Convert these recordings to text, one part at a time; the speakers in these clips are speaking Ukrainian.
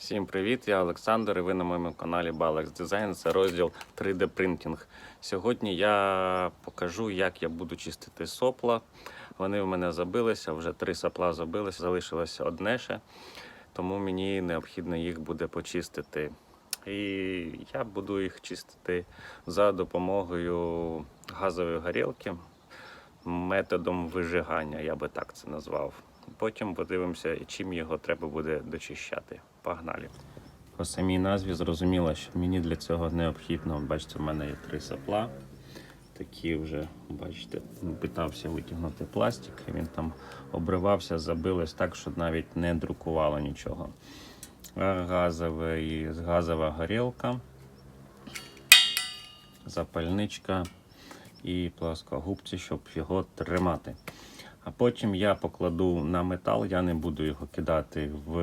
Всім привіт! Я Олександр і ви на моєму каналі Balex Design. Це розділ 3D принтинг. Сьогодні я покажу, як я буду чистити сопла. Вони в мене забилися, вже три сопла забилися, залишилося одне ще, тому мені необхідно їх буде почистити. І я буду їх чистити за допомогою газової горілки методом вижигання, я би так це назвав. Потім подивимося, чим його треба буде дочищати. Погнали. По самій назві зрозуміло, що мені для цього необхідно. Бачите, в мене є три сапла. Такі вже, бачите, питався витягнути пластик, він там обривався, забилось так, що навіть не друкувало нічого. Газовий, газова горілка, запальничка і плоскогубці, щоб його тримати. А потім я покладу на метал, я не буду його кидати в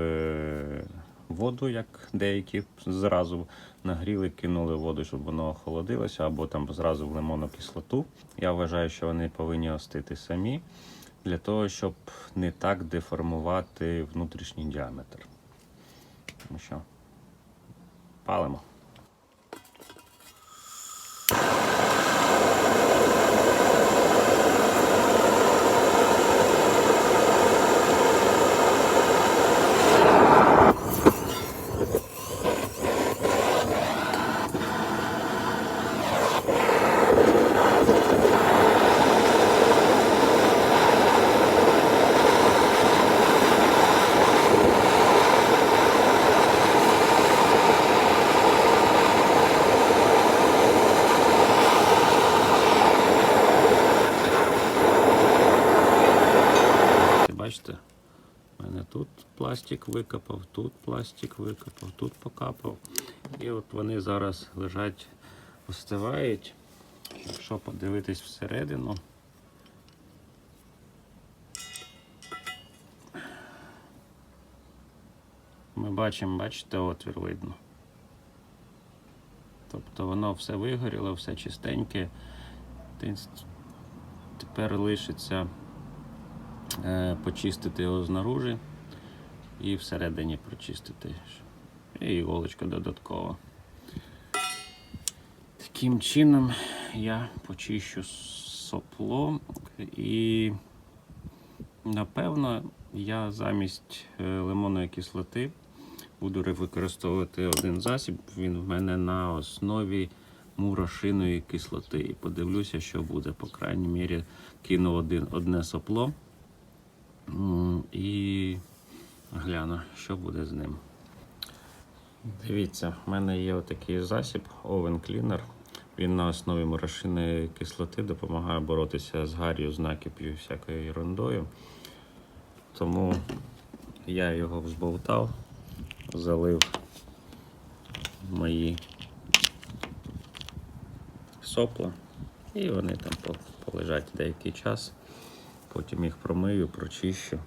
воду, як деякі зразу нагріли, кинули воду, щоб воно охолодилося, або там зразу в лимонну кислоту. Я вважаю, що вони повинні остити самі для того, щоб не так деформувати внутрішній діаметр. Ну що, палимо. Ти бачите, у мене тут пластик викопав, тут пластик викопав, тут покапав. І от вони зараз лежать, остивають. Якщо подивитись всередину. Ми бачимо, бачите, отвір видно. Тобто воно все вигоріло, все чистеньке. Тепер лишиться е, почистити його знаружи і всередині прочистити. І іголочка додаткова. Таким чином я почищу сопло і напевно я замість е, лимонної кислоти буду використовувати один засіб. Він в мене на основі мурошиної кислоти. І подивлюся, що буде. По крайній мірі кину один, одне сопло. І гляну, що буде з ним. Дивіться, в мене є отакий засіб Oven Cleaner. Він на основі морошиної кислоти допомагає боротися з гар'ю, з накип'ю всякою ерундою. Тому я його взболтав, залив мої сопла, і вони там полежать деякий час. Потім їх промию, прочищу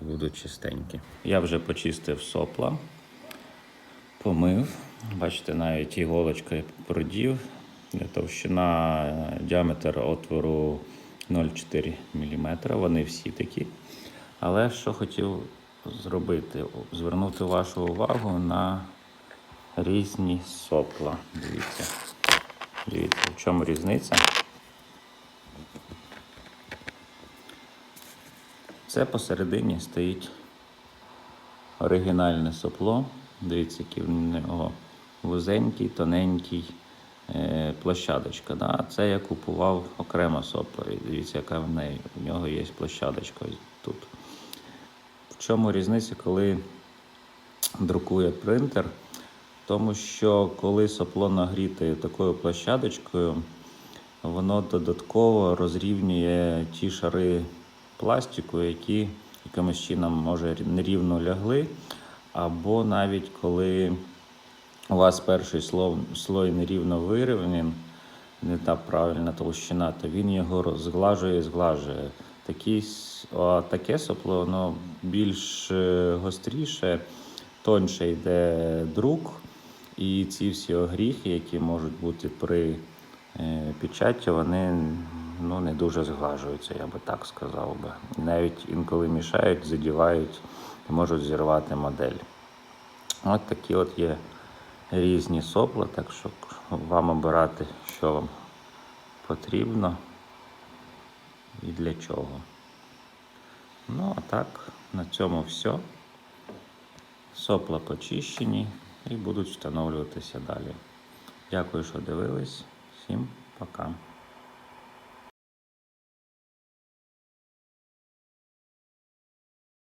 і будуть чистенькі. Я вже почистив сопла, помив. Бачите, навіть іголочкою продів. Товщина е, діаметр отвору 0,4 мм. Вони всі такі. Але що хотів зробити? Звернути вашу увагу на різні сопла. Дивіться. Дивіться, в чому різниця. Це посередині стоїть оригінальне сопло. Дивіться, який в нього вузенький, тоненький е, площадочка. Да? Це я купував окремо сопло. І дивіться, яка в неї. У нього є площадочка тут. В чому різниця, коли друкує принтер? Тому що коли сопло нагріте такою площадочкою, воно додатково розрівнює ті шари пластику, які якимось чином може нерівно лягли, або навіть коли у вас перший слой, нерівно вирівнен, не та правильна толщина, то він його розглажує і зглажує. Такі, а таке сопло воно більш е, гостріше, тоньше йде друк, і ці всі огріхи, які можуть бути при е, печаті, вони ну, не дуже зглажуються, я би так сказав би. Навіть інколи мішають, задівають і можуть зірвати модель. От такі от є різні сопла, так що вам обирати, що вам потрібно і для чого. Ну, а так, на цьому все. Сопла почищені і будуть встановлюватися далі. Дякую, що дивились. Всім пока.